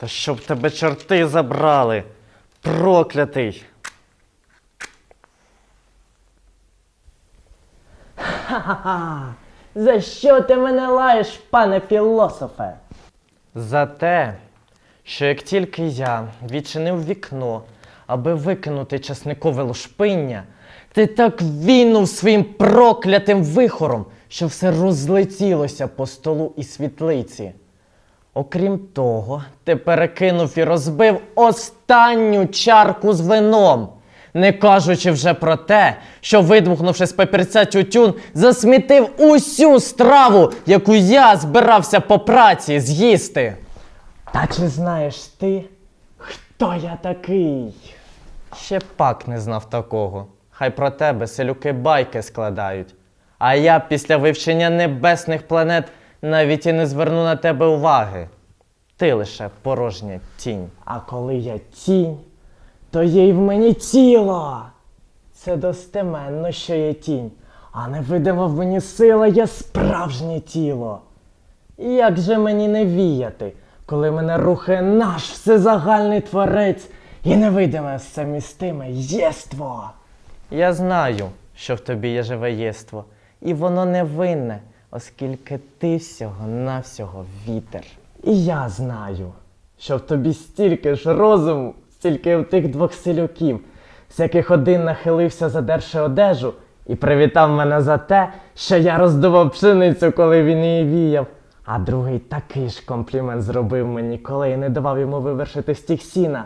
Та щоб тебе чорти забрали. Проклятий. Ха-ха-ха! За що ти мене лаєш, пане філософе? За те, що як тільки я відчинив вікно, аби викинути часникове лушпиння, ти так війнув своїм проклятим вихором, що все розлетілося по столу і світлиці. Окрім того, ти перекинув і розбив останню чарку з вином, не кажучи вже про те, що, видмухнувши з папірця тютюн, засмітив усю страву, яку я збирався по праці з'їсти. Та чи знаєш ти, хто я такий? Ще пак не знав такого. Хай про тебе селюки байки складають. А я після вивчення небесних планет навіть і не зверну на тебе уваги. Ти лише порожня тінь. А коли я тінь, то є й в мені тіло. Це достеменно, що є тінь, а невидима в мені сила є справжнє тіло. І Як же мені не віяти, коли мене рухає наш всезагальний творець і невидиме всемістиме єство? Я знаю, що в тобі є живе єство, і воно невинне, оскільки ти всього-навсього вітер. І я знаю, що в тобі стільки ж розуму, стільки в тих двох селюків, з яких один нахилився, задерши одежу, і привітав мене за те, що я роздував пшеницю, коли він її віяв. А другий такий ж комплімент зробив мені, коли я не давав йому вивершити стік сіна.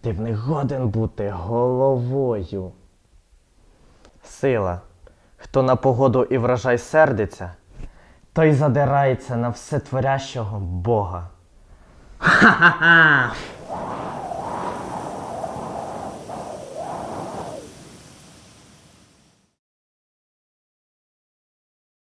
Ти в них годен бути головою. Сила. Хто на погоду і врожай сердиться, той задирається на всетворящого Бога. Ха-ха-ха!